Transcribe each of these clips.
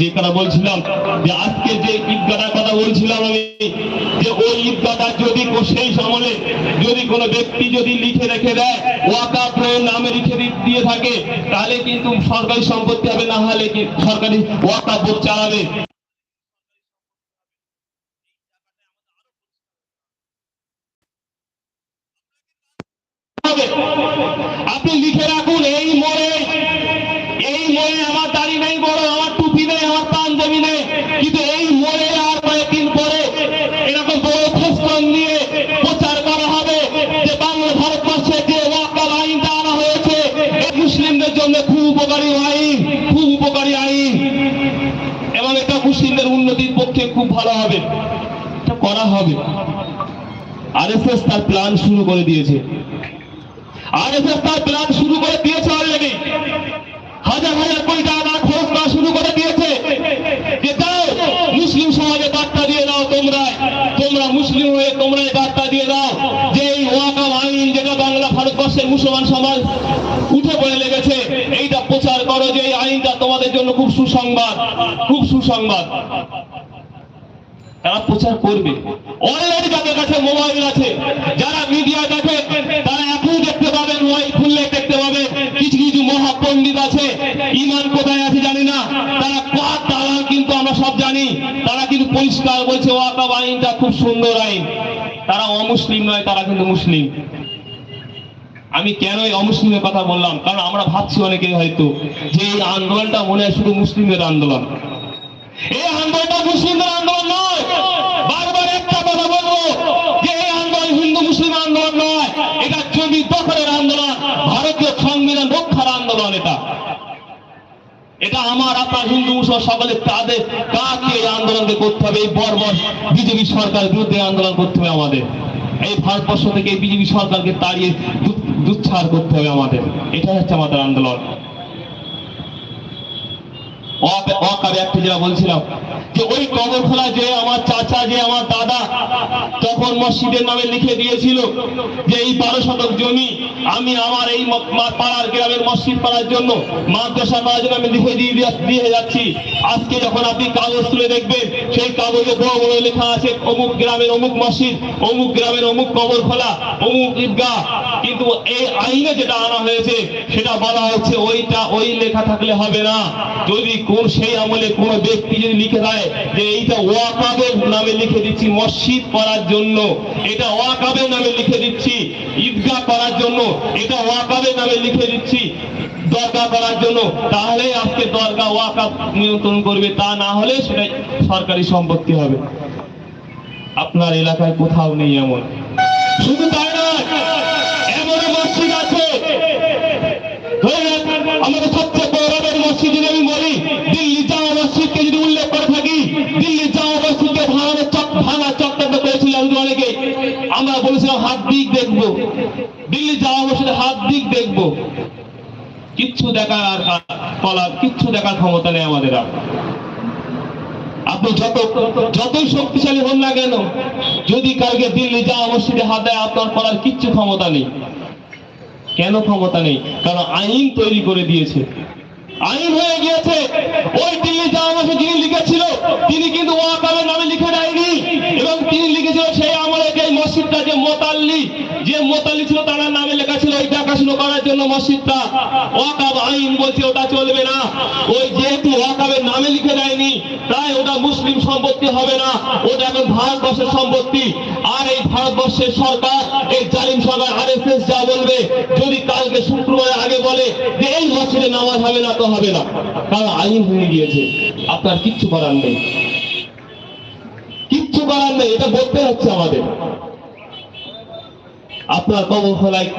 যে কথা বলছিলাম যে আজকে যে ঈদগাটার কথা বলছিলাম আমি, যে ওই ঈদগাটা যদি সেই আমলে যদি কোনো ব্যক্তি যদি লিখে রেখে দেয় ওয়াকাফ নামে লিখে দিয়ে থাকে, তাহলে কিন্তু সরকারি সম্পত্তি হবে, না হলে সরকারি ওয়াকাফ চালাবে হবে। আপনি লিখে রাখুন এই মোড়ে এই মোড়ে আমার দাড়ি নেই বড় আমার টুপি নেই আমার পাঞ্জাবি নেই কিন্তু এই মোড়ে আর কয়েকদিন পরে এরকম বড় ফেস্টন নিয়ে প্রচার করা হবে যে বাংলা ভারতবর্ষে যে ওয়াকাল আইনটা আনা হয়েছে মুসলিমদের জন্য খুব উপকারী আইন, খুব উপকারী আইন। এবং এটা মুসলিমদের উন্নতির পক্ষে খুব ভালো হবে। করা হবে। আরএসএস তার প্ল্যান শুরু করে দিয়েছে। আরএসএস তার প্ল্যান শুরু করে দিয়েছে অলরেডি হাজার হাজার কোটি টাকা খরচ করা শুরু করে দিয়েছে যে দাও মুসলিম সমাজে বার্তা দিয়ে দাও তোমরা তোমরা মুসলিম হয়ে তোমরা এই বার্তা দিয়ে দাও যে এই ওয়াকাম আইন যেটা বাংলা ভারতবর্ষের মুসলমান সমাজ উঠে পড়ে লেগেছে। এইটা প্রচার করো যে এই আইনটা তোমাদের জন্য খুব সুসংবাদ খুব সুসংবাদ। তারা প্রচার করবে। অলরেডি যাদের কাছে মোবাইল আছে, যারা মিডিয়া দেখে, তারা এখনই দেখতে পাবেন, মোবাইল খুললে দেখতে পাবেন কিছু কিছু মহাপণ্ডিত আছে, ইমান কোথায় আছে জানি না। তারা কার দালাল কিন্তু আমরা সব জানি। তারা কিন্তু পরিষ্কার বলছে, ওয়াকাব আইনটা খুব সুন্দর আইন। তারা অমুসলিম নয়, তারা কিন্তু মুসলিম। আমি কেন এই অমুসলিমের কথা বললাম? কারণ আমরা ভাবছি অনেকে হয়তো যে এই আন্দোলনটা মনে হয় শুধু মুসলিমদের আন্দোলন। এই আন্দোলনটা মুসলিমদের আন্দোলন নয়। বারবার একটা কথা বলব যে এই আন্দোলন হিন্দু মুসলিম আন্দোলন নয়। এটা জমি দখলের আন্দোলন, ভারতীয় সংবিধান রক্ষার আন্দোলন এটা। এটা আমার, আপনার হিন্দু মুসলমান সকলে তাদের, কাকে এই আন্দোলনকে করতে হবে? এই বর্বর বিজেপি সরকারের বিরুদ্ধে আন্দোলন করতে হবে আমাদের। এই ভারতবর্ষ থেকে বিজেপি সরকারকে তাড়িয়ে দু- দুচ্ছাড় করতে হবে আমাদের। এটাই হচ্ছে আমাদের আন্দোলন। ওই কবর যে আমার চাচা, যে আমার দাদা, তখন মসজিদের নামে লিখে দিয়েছিল যে এই বারো শতক জমি আমি আমার এই পাড়ার গ্রামের মসজিদ পাড়ার জন্য মাদ্রাসা পাড়ার জন্য লিখে দিয়ে- দিয়ে যাচ্ছি। আজকে যখন আপনি কাগজ তুলে দেখবেন, সেই কাগজে বড় বড় লেখা আছে, অমুক গ্রামের অমুক মসজিদ, অমুক গ্রামের অমুক কবর খোলা অমুক ঈদগাহ। কিন্তু এই আইনে যেটা আনা হয়েছে, সেটা বলা হচ্ছে ওইটা ওই লেখা থাকলে হবে না। যদি কোন সেই আমলে কোন ব্যক্তি যদি লিখে দেয় যে এইটা ওয়াকাবের নামে লিখে দিচ্ছি, মসজিদ করার জন্য, এটা ওয়াকাবের নামে লিখে দিচ্ছি, ঈদগাহ করার জন্য, এটা ওয়াকাবের নামে লিখে দিচ্ছি, দরগা করার জন্য, তাহলে আজকে দরগা ওয়াকাব নিয়ন্ত্রণ করবে, তা না হলে সেটা সরকারি সম্পত্তি হবে। আপনার এলাকায় কোথাও নেই এমন। শুধু তাই নয় এমন মসজিদ আছে আমাদের সবচেয়ে মসজিদ যদি আমি বলি, দিল্লি জামা মসজিদকে যদি উল্লেখ করে থাকি, দিল্লি জামা মসজিদকে ভাঙানোর চক চক্রান্ত করেছিলাম অনেকে। আমরা বলেছিলাম হাত দিক দেখব। দিল্লি জামা হাত দিক দেখব। কিচ্ছু দেখার আর কিচ্ছু দেখার ক্ষমতা নেই আমাদের আর। আপনি যত যতই শক্তিশালী হন না কেন, যদি কালকে দিল্লি জামা মসজিদে হাত দেয়, আপনার করার কিচ্ছু ক্ষমতা নেই। কেন ক্ষমতা নেই? কারণ আইন তৈরি করে দিয়েছে। আইন হয়ে গিয়েছে। ওই দিল্লি মসজিদ যিনি লিখেছিল, তিনি কিন্তু ওয়াকাবের নামে লিখে দেয়নি। এবং তিনি লিখেছিল সেই আমলে যে মসজিদটা, যে মোতাল্লি যে মোতাল্লি ছিল, তার নামে লেখা ছিল ওই দেখাশুনো করার জন্য মসজিদটা। ওয়াকাব আইন বলছে, ওটা চলবে না। ওই যেহেতু ওয়াকাবের নামে লিখে দেয়নি, তাই ওটা মুসলিম সম্পত্তি হবে না। ওটা এখন ভারতবর্ষের সম্পত্তি। আর এই ভারতবর্ষের সরকার, এই জালিম সরকার, আরএসএস যা বলবে, যদি কালকে শুক্রবার আগে বলে যে এই মসজিদে নামাজ হবে না, তো হবে না। কারণ আইন হয়ে গিয়েছে। আপনার কিচ্ছু করার নেই। কিচ্ছু করার নেই, এটা বলতে হচ্ছে আমাদের। আপনার কবর খোলায়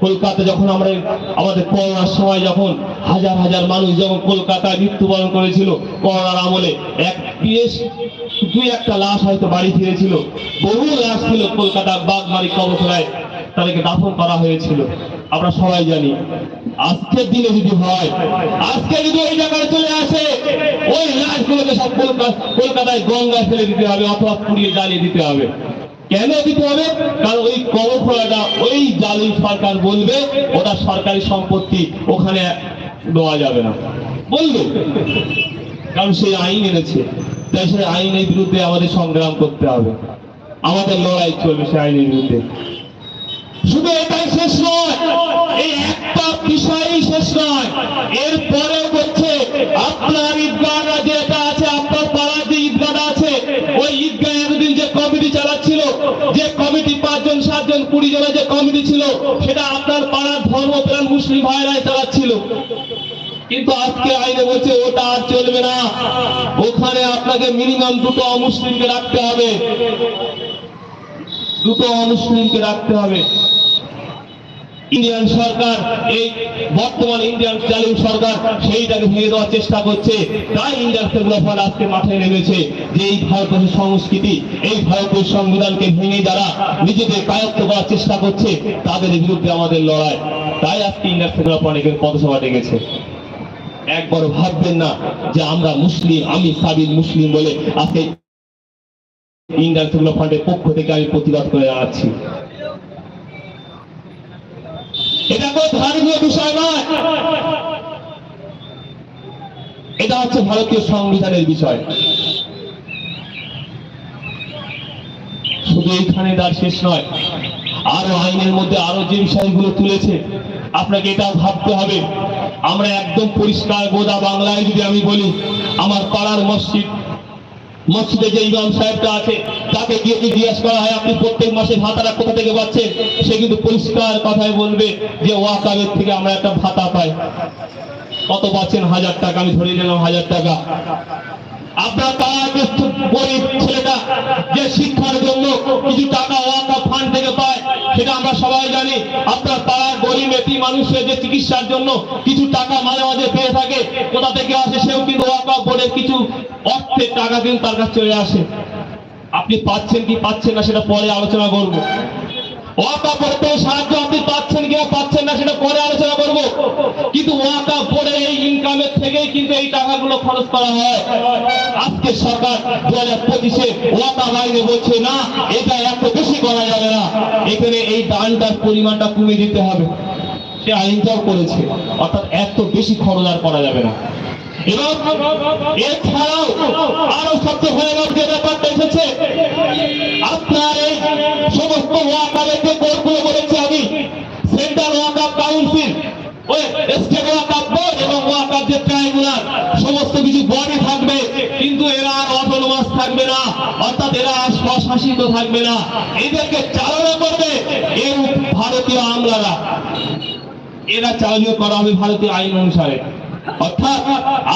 কলকাতা যখন আমরা, আমাদের করোনার সময় যখন হাজার হাজার মানুষ যখন কলকাতায় মৃত্যুবরণ করেছিল, করোনার আমলে এক দুই একটা লাশ হয়তো বাড়ি ফিরেছিল। বহু লাশ ছিল কলকাতা বাগমারি কবরখোলায় তাদেরকে দাফন করা হয়েছিল। আমরা সবাই জানি, আজকের দিনে যদি হয়, আজকে যদি ওই জায়গায় চলে আসে, ওই লাশগুলোকে সব কলকাতা কলকাতায় গঙ্গায় ফেলে দিতে হবে অথবা পুড়িয়ে জ্বালিয়ে দিতে হবে। কেন দিতে হবে? কারণ ওই কবর ওই জালিম সরকার বলবে, ওটা সরকারি সম্পত্তি, ওখানে দেওয়া যাবে না। বলবে। কারণ সেই আইন এনেছে। তাই সেই আইনের বিরুদ্ধে আমাদের সংগ্রাম করতে হবে। আমাদের লড়াই চলবে সেই আইনের বিরুদ্ধে। শুধু এটাই শেষ নয়, এই একটা বিষয়ই শেষ নয়। এরপরে হচ্ছে আপনার ঈদগাহটা যেটা আছে, আপনার পাড়ার যে ঈদগাহটা আছে, ওই ঈদগাহ এতদিন যে কমিটি চালাচ্ছিল, যে কমিটি পাঁচজন, সাতজন, কুড়ি জনের যে কমিটি ছিল, সেটা আপনার পাড়ার ধর্মপ্রাণ মুসলিম ভাইরাই চালাচ্ছিল। কিন্তু আজকে আইনে বলছে, ওটা আর চলবে না। ওখানে আপনাকে মিনিমাম দুটো অমুসলিমকে রাখতে হবে। দুটো অমুসলিমকে রাখতে হবে। ইন্ডিয়ান সরকার, এই বর্তমান ইন্ডিয়ান জালিম সরকার, সেইটাকে ভেঙে দেওয়ার চেষ্টা করছে। তাই ইন্ডিয়ান সেগুলো আজকে মাঠে নেমেছে যে এই ভারতের সংস্কৃতি, এই ভারতের সংবিধানকে ভেঙে যারা নিজেদের কায়ত্ত করার চেষ্টা করছে, তাদের বিরুদ্ধে আমাদের লড়াই। তাই আজকে ইন্ডিয়ান সেগুলো অনেকের পদসভা ডেকেছে। একবার ভাববেন না যে আমরা মুসলিম, আমি সাবিল মুসলিম বলে আজকে ইন্ডিয়ান সেগুলো ফান্ডের পক্ষ থেকে আমি প্রতিবাদ করে জানাচ্ছি। এটা কোনো ধর্মীয় বিষয় নয়। এটা হচ্ছে ভারতীয় সংবিধানের বিষয়। শুধু এইখানে তার শেষ নয়, আরও আইনের মধ্যে আরও যে বিষয়গুলো তুলেছে, আপনাকে এটা ভাবতে হবে। আমরা একদম পরিষ্কার গোদা বাংলায় যদি আমি বলি, আমার পাড়ার মসজিদ মসজিদে যে ইমাম সাহেবটা আছে, তাকে গিয়ে জিজ্ঞেস করা হয়, আপনি প্রত্যেক মাসে ভাতাটা কোথা থেকে পাচ্ছেন? সে কিন্তু পরিষ্কার কথায় বলবে যে ওয়াকাবের থেকে আমরা একটা ভাতা পাই। কত পাচ্ছেন? হাজার টাকা। আমি ধরে নিলাম, হাজার টাকা। আপনার পাড়ার গরিব ছেলেটা যে শিক্ষার জন্য কিছু টাকা ওয়াকা ফান্ড থেকে পায়, সেটা আমরা সবাই জানি। আপনার পাড়ার গরিব এটি মানুষের যে চিকিৎসার জন্য কিছু টাকা মাঝে মাঝে পেয়ে থাকে, কোথা থেকে আসে সেও কিন্তু ওয়াকা বোর্ডের কিছু অর্থের টাকা কিন্তু তার কাছে চলে আসে। আপনি পাচ্ছেন কি পাচ্ছেন না, সেটা পরে আলোচনা করব। ওয়াকা পড়তে সাহায্য আপনি পাচ্ছেন কি পাচ্ছেন না সেটা পরে আলোচনা করব। কিন্তু ওয়াকা পড়ে এই ইনকামের থেকেই কিন্তু এই টাকাগুলো খরচ করা হয়। আজকে সরকার দু হাজার পঁচিশে ওয়াকা বাইরে বলছে, না, এটা এত বেশি করা যাবে না। এখানে এই দানটার পরিমাণটা কমিয়ে দিতে হবে। সে আইনটাও করেছে। অর্থাৎ এত বেশি খরচ আর করা যাবে না। এছাড়াও আরও সবচেয়ে ভয়ানক যে ব্যাপারটা এসেছে আপনার সমস্ত ওয়াকাবের যে বলেছি আমি সেন্ট্রাল ওয়াকাব কাউন্সিল এবং ওয়াকাব যে ট্রাইব্যুনাল সমস্ত কিছু বডি থাকবে কিন্তু এরা আর অটোনমাস থাকবে না অর্থাৎ এরা স্বশাসিত থাকবে না এদেরকে চালনা করবে এই ভারতীয় আমলারা এরা চালনীয় করা হবে ভারতীয় আইন অনুসারে। অর্থাৎ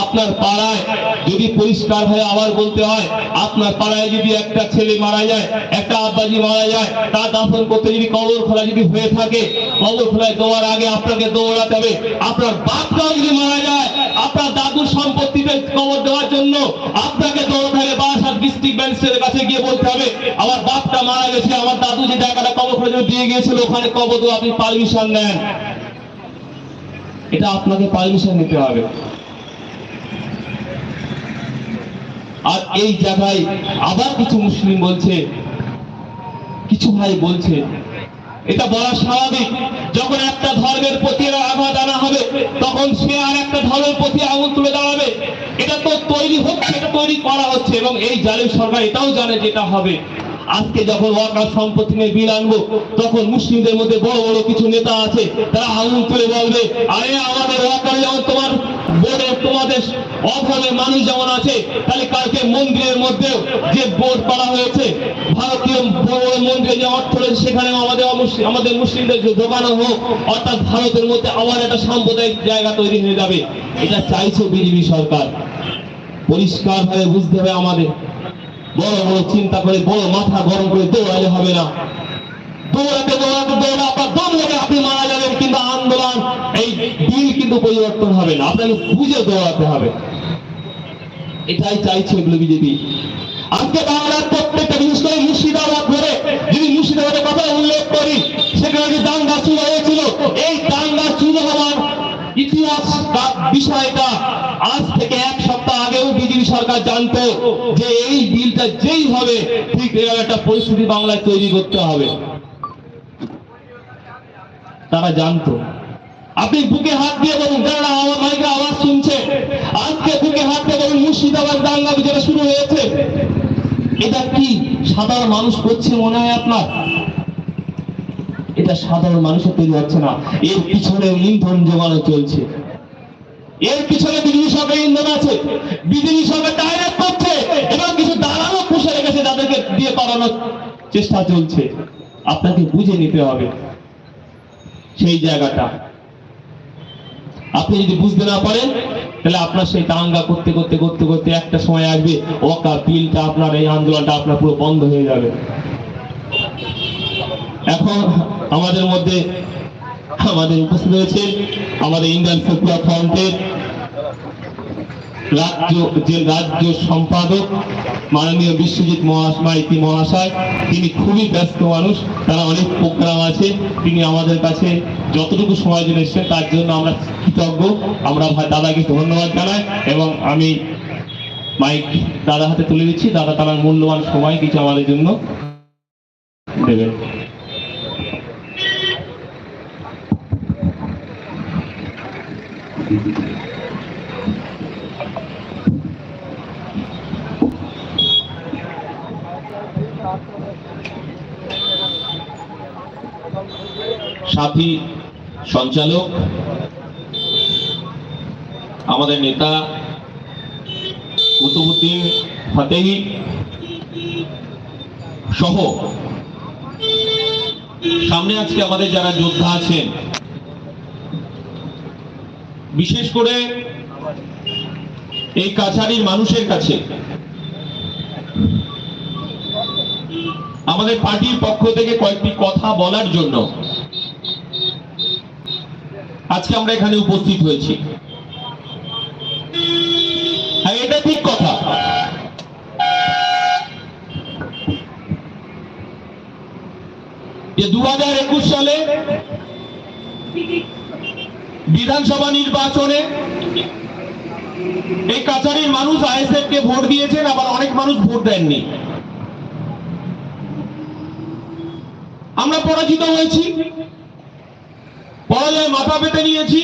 আপনার পাড়ায় যদি পরিষ্কার হয়ে আবার বলতে হয়, আপনার পাড়ায় যদি একটা ছেলে মারা যায়, একটা আব্বাজি মারা যায়, তা দাফন করতে যদি কবর খোলা যদি হয়ে থাকে কবর খোলায় দেওয়ার আগে আপনাকে দৌড়াতে হবে। আপনার বাপটাও যদি মারা যায়, আপনার দাদুর সম্পত্তিতে কবর দেওয়ার জন্য আপনাকে দৌড়াতে হবে। বারাসাত ডিস্ট্রিক্ট ম্যাজিস্ট্রেটের কাছে গিয়ে বলতে হবে, আমার বাপটা মারা গেছে, আমার দাদু যে জায়গাটা কবর খোলা দিয়ে গিয়েছিল, ওখানে কবর দেওয়া আপনি পারমিশন নেন। এটা আপনাকে পারমিশন নিতে হবে। আর এই জায়গায় আবার কিছু মুসলিম বলছে, কিছু ভাই বলছে, এটা বলা স্বাভাবিক, যখন একটা ধর্মের প্রতি আঘাত আনা হবে, তখন সে আর একটা ধর্মের প্রতি আঙুল তুলে দাঁড়াবে। এটা তো তৈরি হচ্ছে, এটা তৈরি করা হচ্ছে, এবং এই জালিম সরকার এটাও জানে যেটা হবে। আজকে যখন ওয়াকার সম্পত্তি নিয়ে বিল আনব, তখন মুসলিমদের মধ্যে বড় বড় কিছু নেতা আছে, তারা আঙুল তুলে বলবে, আরে, আমাদের ওয়াকার যেমন তোমার বোর্ডে তোমাদের অভাবে মানুষ যেমন আছে, তাহলে কালকে মন্দিরের মধ্যেও যে বোর্ড করা হয়েছে, ভারতীয় বড় মন্দিরে যে অর্থ রয়েছে সেখানে আমাদের আমাদের মুসলিমদের যে দোকানও হোক, অর্থাৎ ভারতের মধ্যে আবার একটা সাম্প্রদায়িক জায়গা তৈরি হয়ে যাবে। এটা চাইছে বিজেপি সরকার। পরিষ্কার ভাবে বুঝতে হবে আমাদের। বড় বড় চিন্তা করে, বড় মাথা গরম করে দৌড়ালে হবে না। দৌড়াতে দৌড়াতে দৌড়া, আপনার দম লাগে আপনি মারা যাবেন, কিন্তু আন্দোলন, এই বিল কিন্তু পরিবর্তন হবে না। আপনাকে বুঝে দৌড়াতে হবে। এটাই চাইছে এগুলো বিজেপি। আজকে বাংলার প্রত্যেকটা বিশেষ করে মুর্শিদাবাদ ধরে যদি মুর্শিদাবাদের কথা উল্লেখ করি, সেখানে যে দাঙ্গা শুরু হয়েছিল, এই দাঙ্গা শুরু হওয়ার ইতিহাস বিষয়টা আজ থেকে এক সপ্তাহ আগেও বিজেপি সরকার জানতো যে এই বিলটা যেই হবে ঠিক এরকম একটা পরিস্থিতি বাংলায় তৈরি করতে হবে। তারা জানতো। আপনি বুকে হাত দিয়ে বলুন, যারা আমার মাইকে আওয়াজ শুনছে, আজকে বুকে হাত দিয়ে বলুন, মুর্শিদাবাদ দাঙ্গা যেটা শুরু হয়েছে, এটা কি সাধারণ মানুষ করছে মনে হয় আপনার? এটা সাধারণ মানুষের তৈরি হচ্ছে না। এর পিছনে ইন্ধন জোগানো চলছে। এর পিছনে বিজেপি সরকার ইন্ধন আছে। বিজেপি সরকার ডাইরেক্ট করছে এবং কিছু দালালও পুষে রেখেছে যাদেরকে দিয়ে করানোর চেষ্টা চলছে। আপনাকে বুঝে নিতে হবে সেই জায়গাটা। আপনি যদি বুঝতে না পারেন, তাহলে আপনার সেই দাঙ্গা করতে করতে করতে করতে একটা সময় আসবে ওকা বিলটা আপনার এই আন্দোলনটা আপনার পুরো বন্ধ হয়ে যাবে। এখন আমাদের মধ্যে, আমাদের উপস্থিত রয়েছে আমাদের ইন্ডিয়ান সেকুলার ফ্রন্টের রাজ্য, যে রাজ্য সম্পাদক মাননীয় বিশ্বজিৎ মহাশ- মাইতি মহাশয়, তিনি খুবই ব্যস্ত মানুষ, তারা অনেক প্রোগ্রাম আছে, তিনি আমাদের কাছে যতটুকু সময় জন্য এসেছেন, তার জন্য আমরা কৃতজ্ঞ। আমরা দাদাকে ধন্যবাদ জানাই এবং আমি মাইক দাদা হাতে তুলে দিচ্ছি, দাদা তার মূল্যবান সময় কিছু আমাদের জন্য দেবেন। সাথী সঞ্চালক আমাদের নেতা কুতুবুদ্দিন ফতেহি সহ সামনে আজকে আমাদের যারা যোদ্ধা আছেন বিশেষ করে এই কাছারির মানুষের কাছে। আমাদের পার্টির পক্ষ থেকে কয়েকটি কথা বলার জন্য আজকে আমরা এখানে উপস্থিত হয়েছি। হ্যাঁ এটা ঠিক কথা। যে দু সালে বিধানসভা নির্বাচনে এই কাছারির মানুষ আইএসএফ কে ভোট দিয়েছেন, আবার অনেক মানুষ ভোট দেননি। আমরা পরাজিত হয়েছি, পরাজয় মাথা পেতে নিয়েছি।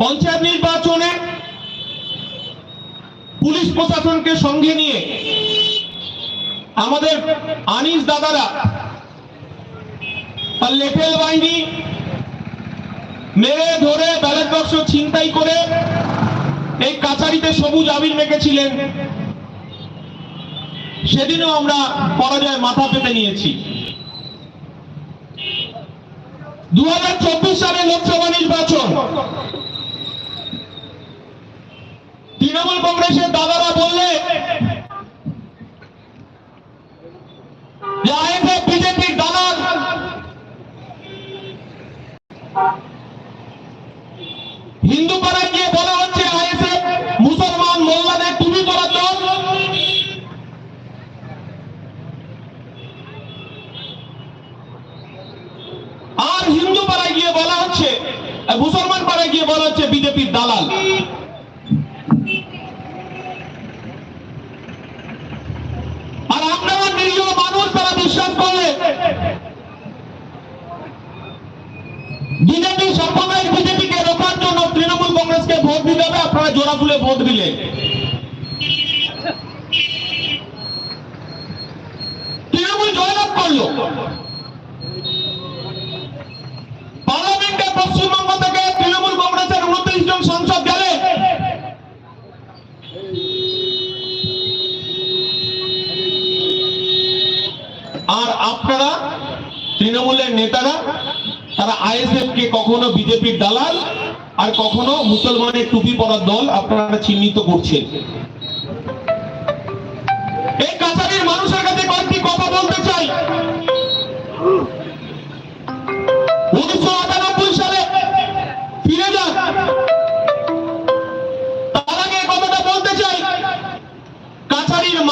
পঞ্চায়েত নির্বাচনে পুলিশ প্রশাসনকে সঙ্গে নিয়ে আমাদের আনিস দাদারা লেটেল বাহিনী মেরে ধরে ব্যালট বাক্স ছিনতাই করে এই কাছারিতে সবুজ আবির মেখেছিলেন। সেদিনও আমরা পরাজয় মাথা পেতে নিয়েছি। দু সালে লোকসভা নির্বাচন। তৃণমূল কংগ্রেসের দাদারা বললে যে আইএসএফ বিজেপির দালাল হিন্দু পাড়ায় গিয়ে বলা হচ্ছে আইএসএফ মুসলমান মোল্লাদের টুপি পরার দল আর হিন্দু পাড়ায় গিয়ে বলা হচ্ছে আহ, মুসলমান পাড়ায় গিয়ে বলা হচ্ছে বিজেপির দালাল আর আপনারা নিরীহ মানুষ তারা বিশ্বাস করলে বিজেপি সবসময় বিজেপিকে রোখার জন্য তৃণমূল কংগ্রেসকে ভোট দিতে হবে, আপনারা জোড়া তুলে ভোট দিলেন তৃণমূল জয়লাভ করল। পার্লামেন্টে পশ্চিমবঙ্গ থেকে তৃণমূল কংগ্রেসের উনত্রিশ জন সংসদ গেলে। আর আপনারা, তৃণমূলের নেতারা তারা আইএসএফ কে কখনো বিজেপির দালাল আর কখনো মুসলমানের টুপি পরার দল আপনারা চিহ্নিত করছেন। এই কাছারির মানুষের কাছে কয়েকটি কথা বলতে চাই। উনিশশো আটানব্বই সালে কথাটা বলতে চাই।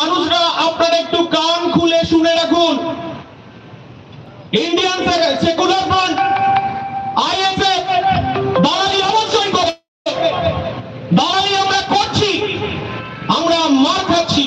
মানুষরা আপনারা একটু কান খুলে শুনে রাখুন। ইন্ডিয়ান সেকুলার ফ্রন্ট আইএসএফ দালালি অবশ্যই করে দালালি আমরা করছি আমরা মার খাচ্ছি।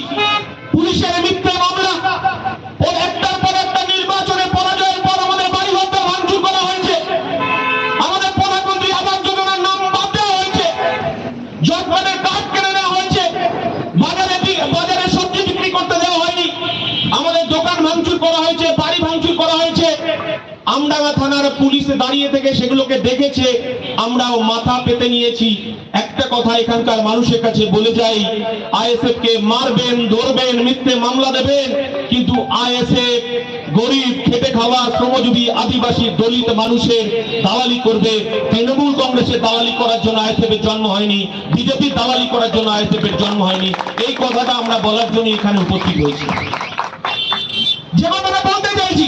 আমডাঙ্গা থানার পুলিশ দাঁড়িয়ে থেকে সেগুলোকে দেখেছে, আমরাও মাথা পেতে নিয়েছি। একটা কথা এখানকার মানুষের কাছে বলে যাই আইএসএফ কে মারবেন, ধরবেন, মিথ্যে মামলা দেবেন, কিন্তু আইএসএফ গরিব, খেটে খাওয়া, শ্রমজীবী, আদিবাসী, দলিত মানুষের দালালি করবে। তৃণমূল কংগ্রেসের দালালি করার জন্য আইএসএফ এর জন্ম হয়নি, বিজেপির দালালি করার জন্য আইএসএফ এর জন্ম হয়নি। এই কথাটা আমরা বলার জন্য এখানে উপস্থিত হয়েছি। যে কথাটা বলতে চাইছি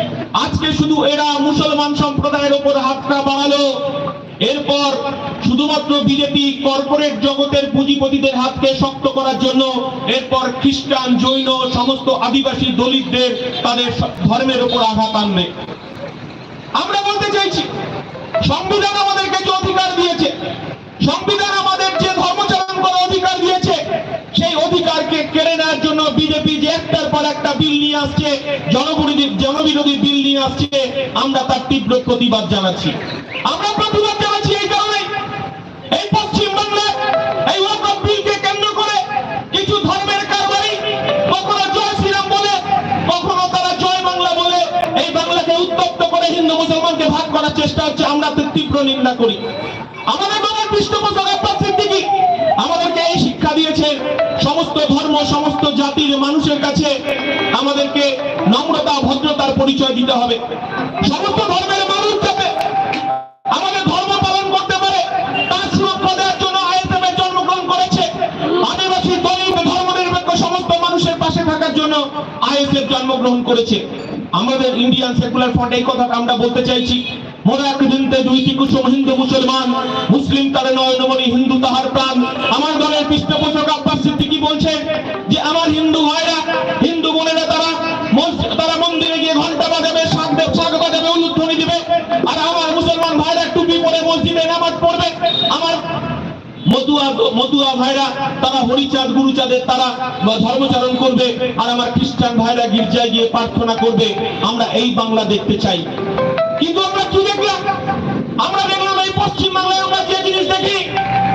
আজকে শুধু এরা মুসলমান সম্প্রদায়ের উপর হাতটা বাড়ালো। এরপর শুধুমাত্র বিজেপি কর্পোরেট জগতের পুঁজিপতিদের হাতকে শক্ত করার জন্য এরপর খ্রিস্টান, জৈন, সমস্ত আদিবাসী দলিতদের তাদের ধর্মের উপর আঘাত আনবে। আমরা বলতে চাইছি, সংবিধান আমাদেরকে যে অধিকার দিয়েছে সংবিধান আমাদের যে ধর্মচারণ করার অধিকার দিয়েছে, সেই অধিকারকে কেড়ে নেওয়ার জন্য বিজেপি যে একটার পর একটা বিল নিয়ে আসছে, জনবিরোধী জনবিরোধী বিল নিয়ে আসছে, আমরা তার তীব্র প্রতিবাদ জানাচ্ছি। আমরা প্রতিবাদ জানাচ্ছি এই কারণে এই পশ্চিম বাংলায় এই ওয়াকফ বিলকে কেন্দ্র করে কিছু ধর্মের কারবারি কখনো জয় শ্রীরাম বলে, কখনো তারা জয় বাংলা বলে, এই বাংলাকে উত্তপ্ত করে হিন্দু মুসলমানকে ভাগ করার চেষ্টা হচ্ছে, আমরা তো তীব্র নিন্দা করি। আমাদের আমাদেরকে এই শিক্ষা সমস্ত ধর্ম, সমস্ত জাতির মানুষের কাছে আমাদেরকে নম্রতা, ভদ্রতার পরিচয় দিতে হবে। সমস্ত ধর্মের মানুষ আমাদের জন্মগ্রহণ করেছে। আমাদের ইন্ডিয়ান সেকুলার ফ্রন্ট এই কথাটা আমরা বলতে চাইছি। মনে এক দিনতে দুইটি হিন্দু মুসলমান? মুসলিম তারে নয়নমণি হিন্দু তাহার প্রাণ। আমার দলের পৃষ্ঠপোষক আব্বাস সিদ্দিকি বলছেন যে, আমার হিন্দু ভাইরা, হিন্দু বোনেরা তারা তারা মন্দিরে গিয়ে ঘণ্টা বাজাবে শাক দেব শাক বাজাবে, উলুধ্বনি দিবে। আর আমার মুসলমান ভাইরা টুপি পরে মসজিদে নামাজ পড়বে। আমার মতুয়া মতুয়া ভাইরা, তারা হরিচাঁদ, গুরুচাঁদের তারা ধর্মচারণ করবে। আর আমার খ্রিস্টান ভাইরা গির্জায় গিয়ে প্রার্থনা করবে। আমরা এই বাংলা দেখতে চাই। কিন্তু আমরা কি দেখলাম? আমরা দেখলাম এই পশ্চিম বাংলায় আমরা যে জিনিস দেখি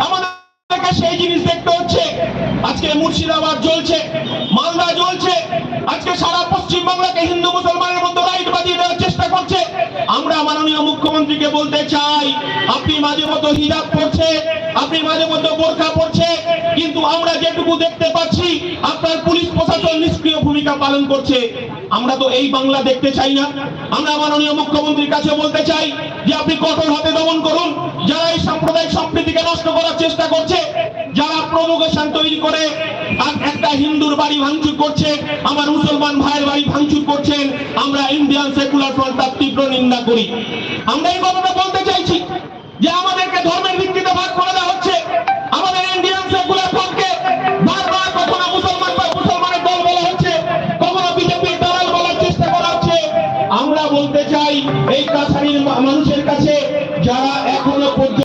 আমাদেরকে সেই জিনিস দেখতে হচ্ছে। আজকে মুর্শিদাবাদ জ্বলছে, মালদা জ্বলছে, আজকে সারা পশ্চিম বাংলাকে হিন্দু মুসলমানের মধ্যে রাইট বাজিয়ে দেওয়ার চেষ্টা করছে। আমরা মাননীয় মুখ্যমন্ত্রীকে বলতে চাই, আপনি মাঝে মতো হিজাব পড়ছে, আপনি মাঝে মতো বোরখা পড়ছে, কিন্তু আমরা যেটুকু দেখতে পাচ্ছি, আপনার পুলিশ প্রশাসন নিষ্ক্রিয় ভূমিকা পালন করছে। আমরা তো এই বাংলা দেখতে চাই না। আমরা মাননীয় মুখ্যমন্ত্রীর কাছে বলতে চাই যে আপনি কঠোর হাতে দমন করুন। যারা এই সাম্প্রদায়িক সম্প্রীতিকে নষ্ট করার চেষ্টা করছে, যারা প্রমোকেশন তৈরি করে একটা হিন্দুর বাড়ি ভাঙচুর করছে, আমার মুসলমান ভাইয়ের বাড়ি ভাঙচুর করছেন, আমরা ইন্ডিয়ান সেকুলার ফ্রন্ট তার তীব্র নিন্দা করি। আমরা এই কথাটা বলতে চাইছি যে আমাদেরকে ধর্মের ভিত্তিতে ভাগ করে দেওয়া হচ্ছে। আমাদের ইন্ডিয়ান সেকুলার ফ্রন্ট বলতে চাই এই কাছারির মানুষের কাছে যারা এখনও পর্যন্ত